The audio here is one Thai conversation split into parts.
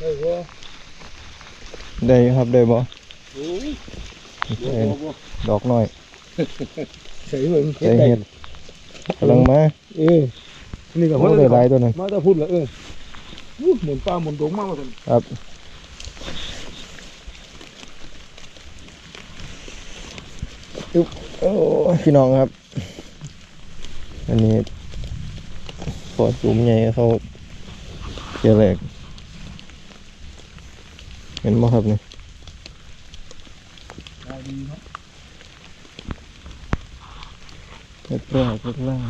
ได้บ่ได้ครับได้บ่โอ้ยเห็นดอกน้อยใส่เบิ่งใส่เห็ดกำลังมาเออนี่ก็โอ้ได้หลายตัวนั้นมาแตะพุ่นละเอออู้หมุนป้าหมุนดงมากว่าซั่นครับอึ๊บโอ้พี่น้องครับ อันนี้พอจุ่มใหญ่เขาเจอแเห็นไหมครับนี่ได้นเล็กแรกเล็กแรก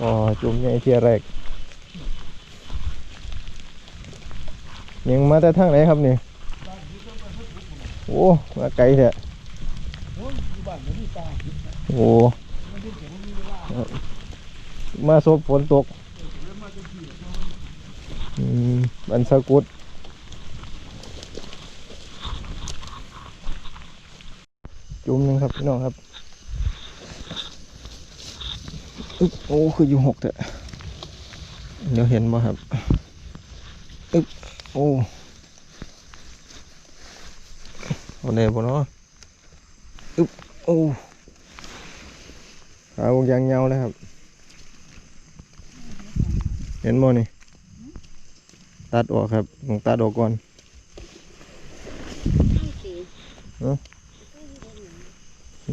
อ๋อ จุ่มใหญ่เทียแรกยังมาแต่ทางไหนครับนี่ โอ้มาไกลแท้โอ้มาโอ้มาซบฝนตก อืมบันสะกุดจุ่มหนึงครับพี่น้องครับอึ๊บโอ้คืออยู่หกเถอะเดี๋ยวเห็นบ่ครับอึ๊บโอ้โอ้เน่บ่เนาะอึ๊บโอ้ขาวงยางเงาเลยครับ เห็นบ่นี่ ตัดออกครับต้องตัดออกก่อน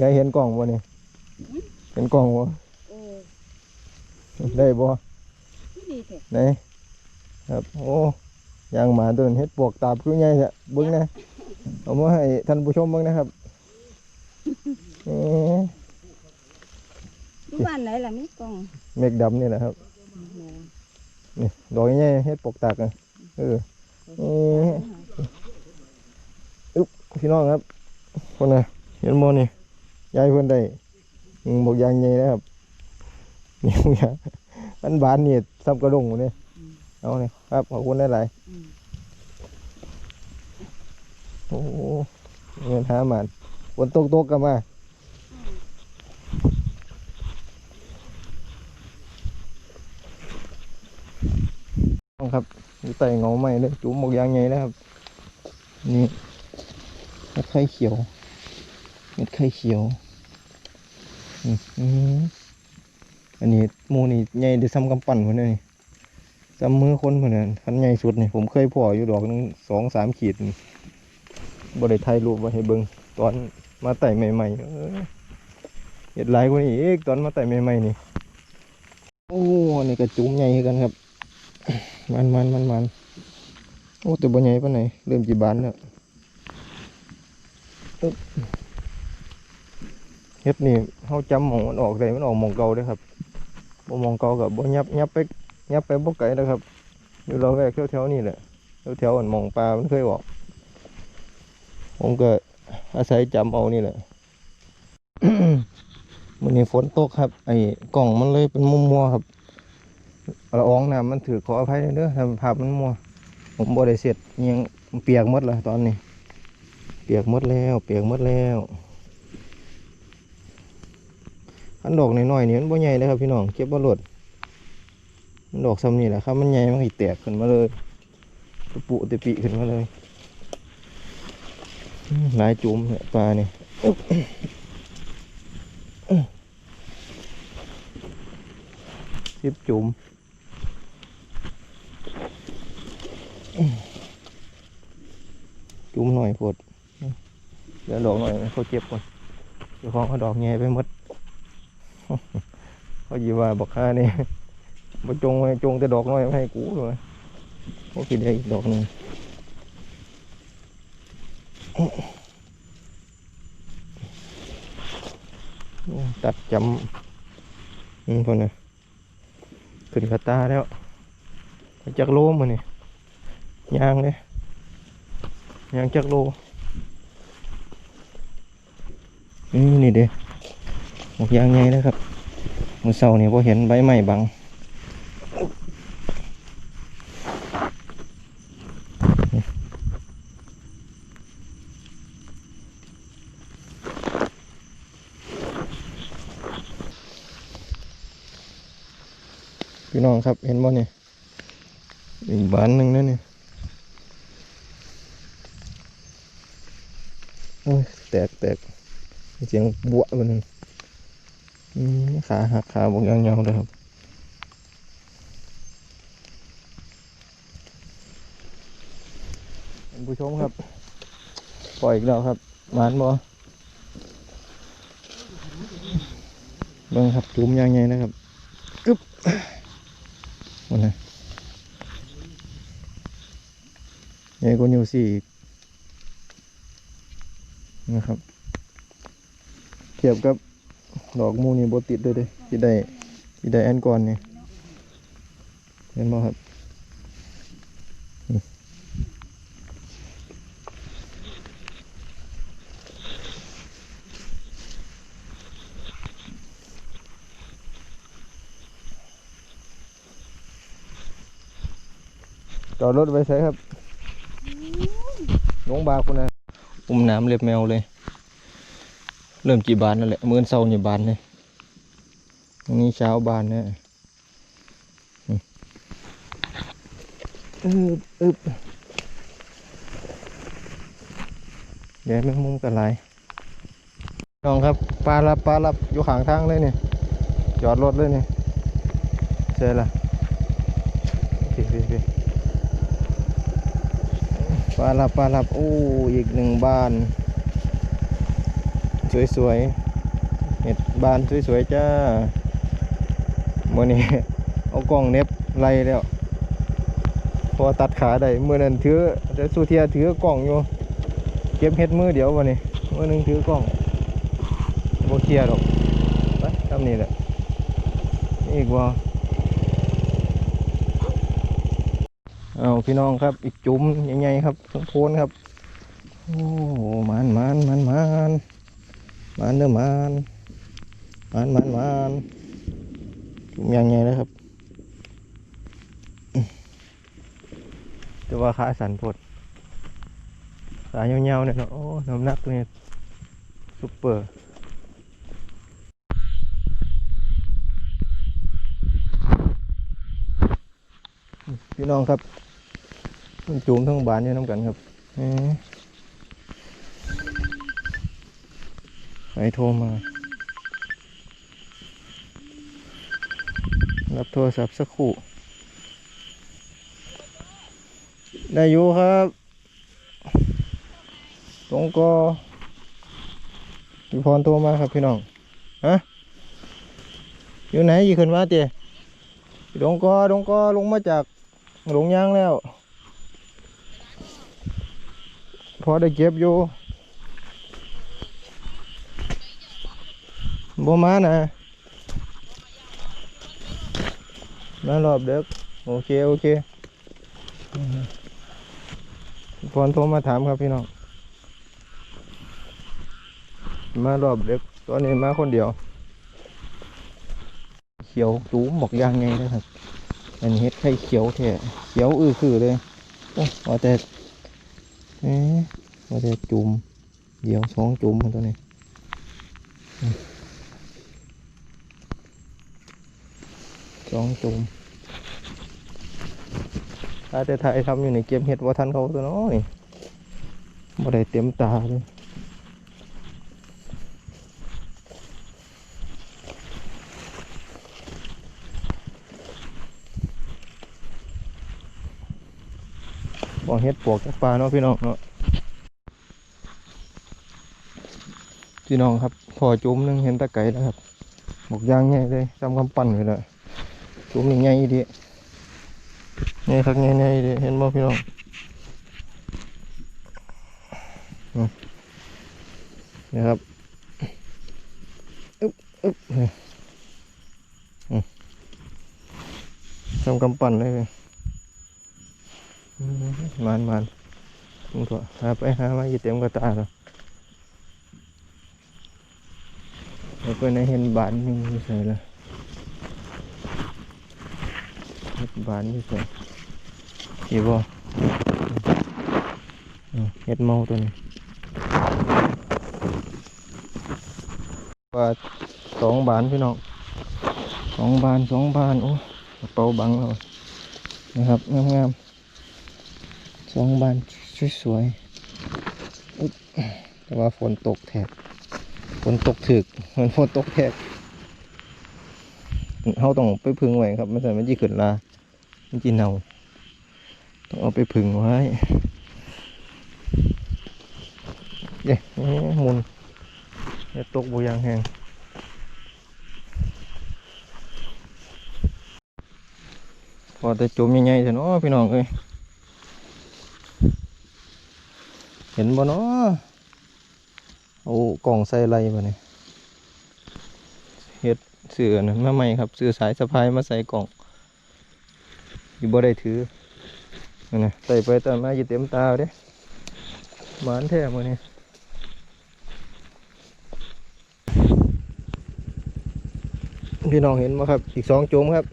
ยายเห็นกล่องบ่นี่เห็นกล่องบ่โอ้ได้บ่ดีแท้ไหนครับ โอ้ยางหมาตัวนั้นเฮ็ดปวกตาบคือไงเนี่ยเบิ่งนะเอามาให้ท่านผู้ชมเบิ่งนะครับเอ๊ะอยู่บ้านไหนล่ะมีกล่อง เมฆดำนี่แหละครับ นี่ดอกใหญ่ๆเฮ็ดปวกตากอะ เออเอ๊ะอึ๊บพี่น้องครับคนน่ะเห็นบ่นี่ยายเพิ่นได้อืมบอกยางใหญ่นะครับนี่อกยางอันบานนี่ซ้ำกระดงหมดนี่เอาเนี่ยครับขอบคุณหลายโอ้เงินห้ามันฝนตกตกกันมาครับ อยู่ใต้เงาไม้เลยจุ่มหมกยางใหญ่นะครับ นี่เม็ดไข่เขียว เม็ดไข่เขียวอืออันนี้มูนี่ใหญ่ได้ซ้ำกำปั้นคนนี้ซ้ำมือคนคนนั้นคันใหญ่สุดนี่ผมเคยพ่ออยู่ดอกหนึงสองสามขีดบริถ่ายรูปไว้ให้เบิงตอนมาไต่ใหม่ๆเออเห็ดหลายกว่านี้อีกตอนมาไต่ใหม่ๆนี่ โอ้อันนี่ก็จุ้มใหญ่กันครับ มันมันมันมันโอ้ตัวบ่ใหญ่ปานไหนเริ่มจีบานแล้วเฮ็ดนี่เฮาจำมองมันออกได้มันออกมองเก่าเด้ครับบ่มองเก่ากับบ่ยับยับไปยับไปบ่ไกลนะครับอยู่เราแวกแถวๆนี่แหละแถวๆอันมองปลามันเคยออก ผมก็อาศัยจำเอานี่แหละมันนี้ฝนตกครับ ไอ้กล่องมันเลยเป็นมัวมัวๆครับ ละอองน้ำมันถือขออภัยเด้อทำภาพมันมัวผมบ่ได้เสร็จยังเปียกหมดเลยตอนนี้ เปียกหมดแล้ว เปียกหมดแล้วอันดอกน้อยๆนี่มันบ่ใหญ่เลยครับพี่น้องเก็บบ่หลดมันดอกซ้ำนี่แหละครับ มันใหญ่มันสิแตกขึ้นมาเลยตะปุตะปิขึ้นมาเลยหลายจุ่มเนี่ยปลาเนี่ยสิบจุ่ม จุ่มหน่อยพดเดี๋ยวดอกหน่อยเขาเจ็บก่อนเดี๋ยวของเขาดอกแง่ไปหมดเขายีว่าบอกค่านี่มาจงไว้จงแต่ดอกน้อยไว้ให้กูเลยเขาคิดได้อีกดอกหนึ่งตัดจำอืมพอนะขึ้นกระตาแล้ว จักโลมมาเนี่ย ยางเลยยางจักโลอืมนี่เด้หมกยางไงนะครับมือเสาเนี่ยพอเห็นใบไม้บังพี่น้องครับเห็นบ่เนี่ยอีกบานหนึ่งนั่นนี่ โอ้ยแตกแตกเสียงบวมันงขาหักขาบอกยาวๆเลยครับผู้ชมครับ ปล่อยอีกแล้วครับหมานบ่เบิ่งครับจุ่มยังไงนะครับกึบมันนะใหญ่กว่านิวสี่อีก นะครับเทียบกับดอกมูนี่บติดเลยเด้ที่ได้ที่ได้อันก่อนนี่เห็นบ่ครับจอดรถไว้ใช้ครับลงบาคุณนะ อุ้มน้ำเล็บแมวเลย เริ่มจีบานนั่นแหละมื้อเช้านี่บานเลยอันนี้เช้าบานเนี่ยอืมอึบอึบเดี๋ยวแมงมุมกันหลายน้องครับปลารับปลารับอยู่ข้างทางเลยนี่จอดรถเลยนี่ใช่ละพี่พี่พี่ ปลาลับปลาลับโอ้อีกหนึ่งบ้าน สวยๆเห็ดบานสวยๆจ้ามื่อนี้เอากล้องเน็บไล่แล้ว พอตัดขาได้เมื่อนั้นถือแต่สุเทียถือกล้องอยู่เก็บเห็ดมือเดี๋ยววันนี้มื่อหนึงถือกล้องโบเคียหรอกไปทำนี่แหละนี่อีกว่า เอาพี่น้องครับ อีกจุ่มใหญ่ๆครับทั้งโพนครับ โอ้โหมันมันมันมันมันเด้อมันมันมันมันจุ่มใหญ่ๆเลยครับแต่ว่าขาสั่นปวดขายาวๆเนี่ยเนาะโอ้น้ำหนักเนี่ยซุปเปอร์พี่น้องครับ มันจูมทั้งบานอยู่น้ำกันครับเอ๊ะใครโทรมา รับโทรศัพท์สักครู่ ได้อยู่ครับ ตรงก็พี่พรโทรมาครับพี่น้องฮะอยู่ไหนยี่ขึ้นมาเตี๋ยดงกอดงกอลงมาจากหลงยางแล้ว พอได้เก็บอยู่บ่มานะมารอบเด็กโอเค โอเคอืมพรโทรมาถามครับพี่น้อง มารอบเด็กตอนนี้มาคนเดียว เขียวจูมบอกยางไงนะครับ อันนี้เฮ็ดไข่เขียวแท้เขียวอือคือเลย โอ้ว่าแต่ อ๊ะว่าจะจุ่มเดี๋ยวสองจุ่มมันตัวนี้สองจุ่มถ้าแต่ถ่ายทำอยู่ในเกมเห็ดว่าทันเขาตัวน้อยบ่ได้เต็มตาเลย บ่เห็ดปวกจากปลาเนาะพี่น้องเนาะพี่น้องครับพอจุ่มหนึงเห็นตะไก่แล้วครับบอกย่างใหญ่เลยจำคำปั่นไว้เลยจุ่มนี่ใหญ่ดีใหญ่ครับใหญ่ใหญ่ดีเห็นบ่พี่น้องนี่ครับอึ๊บอึ๊บนี่อืมจำคำปั่นเลย มันมันมึงตัวหาไปหามาอยู่เต็มกระตาแล้วแล้วก็ในเห็นบานนี่ใส่ละเห็ดบานอยู่ใส่เห็นบ่เห็ดเมาตัวนี้ว่าสองบานพี่น้องสองบานสองบานโอ้กระเป๋าบังเรานะครับงามๆ องบานสวยๆแต่ว่าฝนตกแทบฝนตกถึกเหมือนฝนตกแทบเขาต้องไปพึ่งไว้ครับไม่ใช่ไมันจีขึ้นลามันจีเน่าต้องเอาไปพึ่งไว้เย้นี่หมุนจะตกบุยางแหงพอแต่จมใหญ่ๆเถอะเนาะพี่น้องเอ้ย เห็นบ่เนาะเอากล่องใส่ไรบ่เนี่ยเฮ็ดเสือนะมาใหม่ครับเสือสายสะพายมาใส่กล่องอยู่บ่ได้ถือนั่นนะใส่ไปแต่มาอยู่เต็มตาเด้หมานแท้มื้อนี้พี่น้องเห็นไหมครับ อีกสองโจมครับ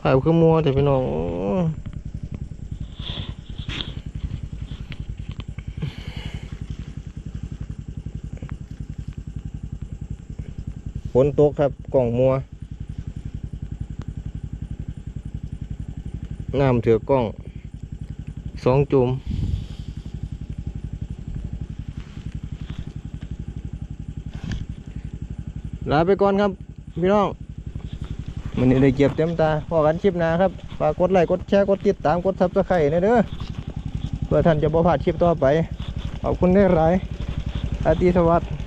ถ่ายขึ้นมัวแต่พี่น้อง ฝนตกครับกล่องมัวน้ำเถือกกล้องสองจุมลาไปก่อนครับ พี่น้องมันนี้ได้เก็บเต็มตาพอกันคลิปหน้าครับฝากกดไลค์กดแชร์กดติดตามกดซับสไครต์นะเด้อเพื่อท่านจะบ่พลาดคลิปต่อไป ขอบคุณได้หลายอาตีสวัสดิ์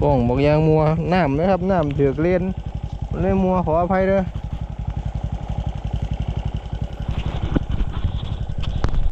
กล้องบอกยางมัวน้ำนะครับน้ำเถือกเลนเลยมัวขออภัยเด้อ